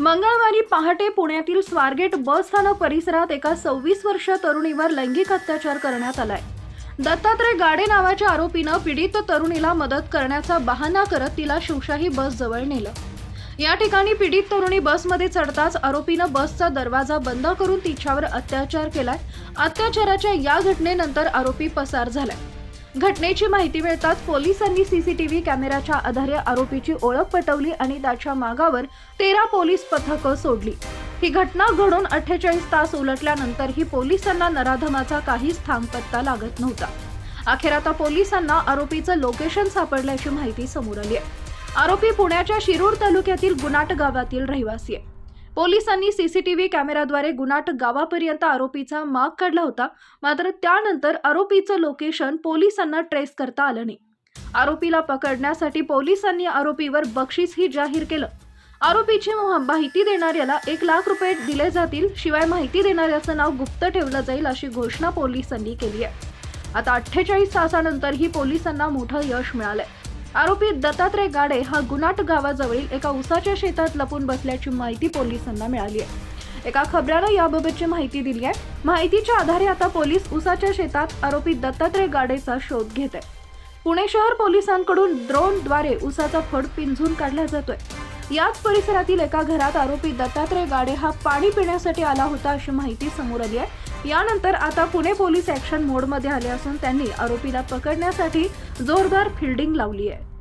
मंगळवारी पहाटे पुण्यातील स्वारगेट बस स्थानक परिसरात एका सव्वीस वर्ष तरुणीवर लैंगिक अत्याचार करण्यात आलाय. दत्तात्रय गाडे नावाच्या आरोपीनं पीडित तरुणीला मदत करण्याचा बहाणा करत तिला शिवशाही बस जवळ नेलं. या ठिकाणी पीडित तरुणी बसमध्ये चढताच आरोपीनं बसचा दरवाजा बंद करून तिच्यावर अत्याचार केलाय. अत्याचाराच्या या घटनेनंतर आरोपी पसार झालाय. घटनेची माहिती मिळताच पोलिसांनी सीसीटीव्ही कॅमेऱ्याच्या आधारे आरोपीची ओळख पटवली आणि त्याच्या मागावर तेरा पोलीस पथकं सोडली. ही घटना घडून अठ्ठेचाळीस तास उलटल्यानंतरही पोलिसांना नराधमाचा काहीच थांगपत्ता लागत नव्हता. अखेर आता पोलिसांना आरोपीचं लोकेशन सापडल्याची माहिती समोर आली आहे. आरोपी पुण्याच्या शिरूर तालुक्यातील गुनाट गावातील रहिवासी आहे. पोलिसांनी सीसीटीव्ही कॅमेऱ्याद्वारे गुनाट गावापर्यंत आरोपीचा माग काढला होता. मात्र त्यानंतर आरोपीचं लोकेशन पोलिसांना ट्रेस करता आलं नाही. आरोपीला पकडण्यासाठी पोलिसांनी आरोपीवर बक्षीसही जाहीर केलं. आरोपीची माहिती देणाऱ्याला एक लाख रुपये दिले जातील शिवाय माहिती देणाऱ्याचं नाव गुप्त ठेवलं जाईल अशी घोषणा पोलिसांनी केली आहे. आता अठ्ठेचाळीस तासानंतरही पोलिसांना मोठं यश मिळालंय. आरोपी दत्तात्रय गाडे हा गुनाट गावाजवळील एका उसाच्या शेतात लपून बसल्याची माहिती पोलिसांना मिळाली आहे. एका खबऱ्यानं याबाबतची माहिती दिली आहे. माहितीच्या आधारे आता पोलीस उसाच्या शेतात आरोपी दत्तात्रय गाडेचा शोध घेत आहे. पुणे शहर पोलिसांकडून ड्रोनद्वारे उसाचा फड पिंजून काढला जातोय. याच परिसरातील एका घरात आरोपी दत्तात्रय गाडे हा पाणी पिण्यासाठी आला होता अशी माहिती समोर आली आहे. यानंतर आता पुणे पोलीस ऍक्शन मोडमध्ये आले असून त्यांनी आरोपीला पकडण्यासाठी जोरदार फिल्डिंग लावली आहे.